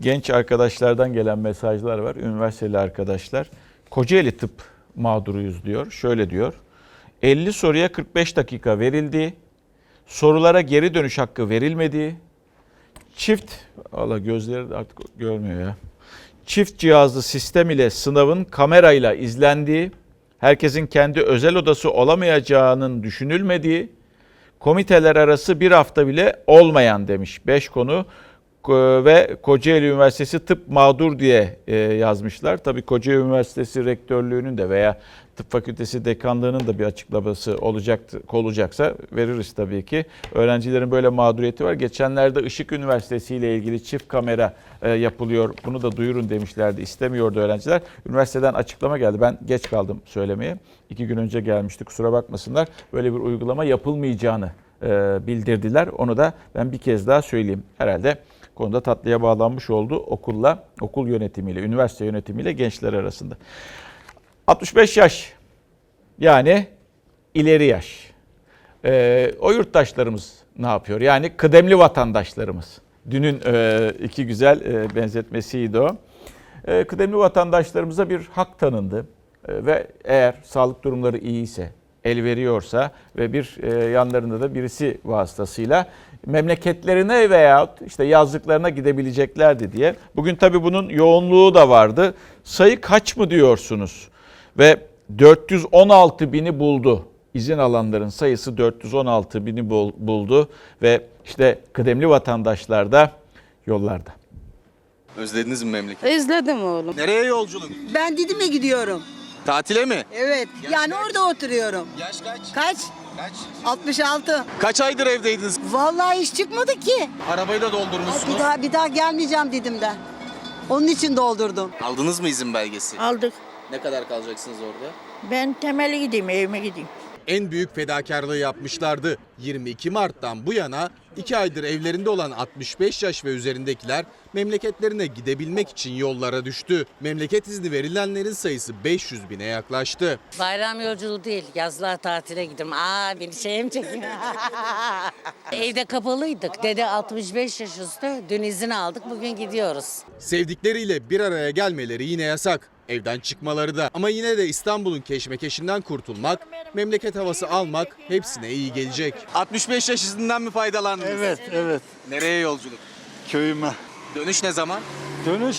genç arkadaşlardan gelen mesajlar var. Üniversiteli arkadaşlar. Kocaeli tıp mağduruyuz diyor. Şöyle diyor. 50 soruya 45 dakika verildi. Sorulara geri dönüş hakkı verilmedi. Çift, Allah gözleri artık görmüyor ya. Çift cihazlı sistem ile sınavın kamerayla izlendiği, herkesin kendi özel odası olamayacağının düşünülmediği, komiteler arası bir hafta bile olmayan demiş. Beş konu Ko- ve Kocaeli Üniversitesi tıp mağdur diye e, yazmışlar. Tabii Kocaeli Üniversitesi rektörlüğünün de veya tıp fakültesi dekanlığının da bir açıklaması olacaktı, olacaksa veririz tabii ki. Öğrencilerin böyle mağduriyeti var. Geçenlerde Işık Üniversitesi ile ilgili çift kamera e, yapılıyor. Bunu da duyurun demişlerdi. İstemiyordu öğrenciler. Üniversiteden açıklama geldi. Ben geç kaldım söylemeye. İki gün önce gelmişti kusura bakmasınlar. Böyle bir uygulama yapılmayacağını e, bildirdiler. Onu da ben bir kez daha söyleyeyim. Herhalde konuda tatlıya bağlanmış oldu okulla, okul yönetimiyle, üniversite yönetimiyle gençler arasında. 65 yaş yani ileri yaş. Ee, o yurttaşlarımız ne yapıyor? Yani kıdemli vatandaşlarımız. Dünün e, iki güzel e, benzetmesiydi o. E, kıdemli vatandaşlarımıza bir hak tanındı. E, ve eğer sağlık durumları iyiyse, el veriyorsa ve bir e, yanlarında da birisi vasıtasıyla memleketlerine veya işte yazlıklarına gidebileceklerdi diye. Bugün tabii bunun yoğunluğu da vardı. Sayı kaç mı diyorsunuz? Ve 416 bini buldu. İzin alanların sayısı 416 bini bul- buldu ve işte kıdemli vatandaşlar da yollarda. Özlediniz mi memleket? İzledim oğlum. Nereye yolculuk? Ben Didim'e gidiyorum. Tatile mi? Evet. yani orada oturuyorum. Yaş kaç? Kaç? Kaç? 66. Kaç aydır evdeydiniz? Vallahi iş çıkmadı ki. Arabayı da Ay, doldurmuşsunuz. Bir daha bir daha gelmeyeceğim Didim'den. Onun için doldurdum. Aldınız mı izin belgesi? Aldık. Ne kadar kalacaksınız orada? Ben temeli gideyim, evime gideyim. En büyük fedakarlığı yapmışlardı. 22 Mart'tan bu yana 2 aydır evlerinde olan 65 yaş ve üzerindekiler memleketlerine gidebilmek için yollara düştü. Memleket izni verilenlerin sayısı 500 bine yaklaştı. Bayram yolculuğu değil, yazlığa tatile gidiyorum. Aa beni şeye mi çekiyor? Evde kapalıydık. Dede 65 yaş üstü. Dün izin aldık, bugün gidiyoruz. Sevdikleriyle bir araya gelmeleri yine yasak. Evden çıkmaları da. Ama yine de İstanbul'un keşmekeşinden kurtulmak, memleket havası almak hepsine iyi gelecek. 65 yaş izinden mi faydalandınız? Evet, evet. Nereye yolculuk? Köyüme. Dönüş ne zaman? Dönüş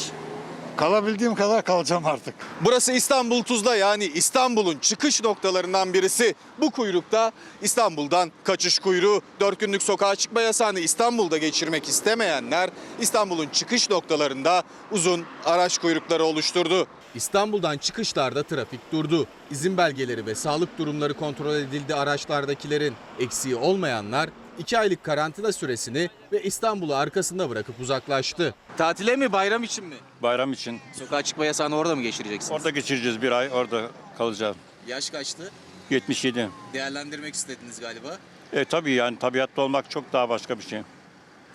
kalabildiğim kadar kalacağım artık. Burası İstanbul Tuzla yani İstanbul'un çıkış noktalarından birisi. Bu kuyrukta İstanbul'dan kaçış kuyruğu, 4 günlük sokağa çıkma yasağını İstanbul'da geçirmek istemeyenler İstanbul'un çıkış noktalarında uzun araç kuyrukları oluşturdu. İstanbul'dan çıkışlarda trafik durdu. İzin belgeleri ve sağlık durumları kontrol edildi araçlardakilerin. Eksiği olmayanlar 2 aylık karantina süresini ve İstanbul'u arkasında bırakıp uzaklaştı. Tatile mi, bayram için mi? Bayram için. Sokağa çıkma yasağını orada mı geçireceksiniz? Orada geçireceğiz bir ay, orada kalacağım. Yaş kaçtı? 77. Değerlendirmek istediniz galiba. E tabii yani tabiatta olmak çok daha başka bir şey.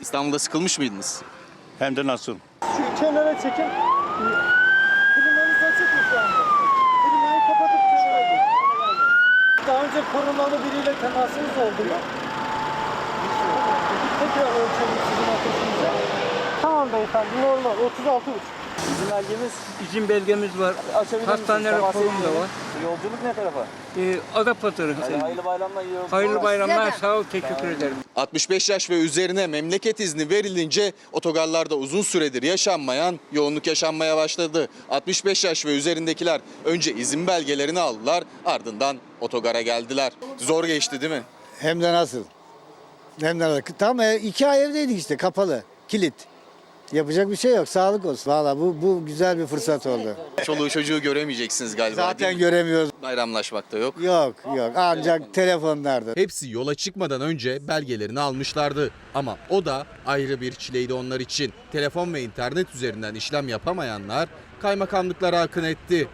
İstanbul'da sıkılmış mıydınız? Hem de nasıl? Şu kenara çekin. Klimanız açık mı şu anda? Klimayı kapatıp kenara gidin. Daha önce korunalı biriyle temasınız oldu mu? Tekrar ölçelim sizin ateşinizi. Tamam beyefendi normal 36 İzin belgemiz, İzin belgemiz var. açabilir Hastane misiniz? raporum da var. Yolculuk ne tarafa? Ee, Adapazarı. Hayırlı bayramlar, iyi yolculuklar. Hayırlı bayramlar. Sağ ol. Teşekkür ederim. 65 yaş ve üzerine memleket izni verilince otogarlarda uzun süredir yaşanmayan yoğunluk yaşanmaya başladı. 65 yaş ve üzerindekiler önce izin belgelerini aldılar ardından otogara geldiler. Zor geçti değil mi? Hem de nasıl? Hem de nasıl? Tam e, iki ay evdeydik işte kapalı. Kilit. Yapacak bir şey yok. Sağlık olsun. Valla bu, bu güzel bir fırsat oldu. Çoluğu çocuğu göremeyeceksiniz galiba değil Zaten mi? göremiyoruz. Bayramlaşmak da yok. Yok yok. Ancak telefonlarda. Hepsi yola çıkmadan önce belgelerini almışlardı. Ama o da ayrı bir çileydi onlar için. Telefon ve internet üzerinden işlem yapamayanlar kaymakamlıklara akın etti.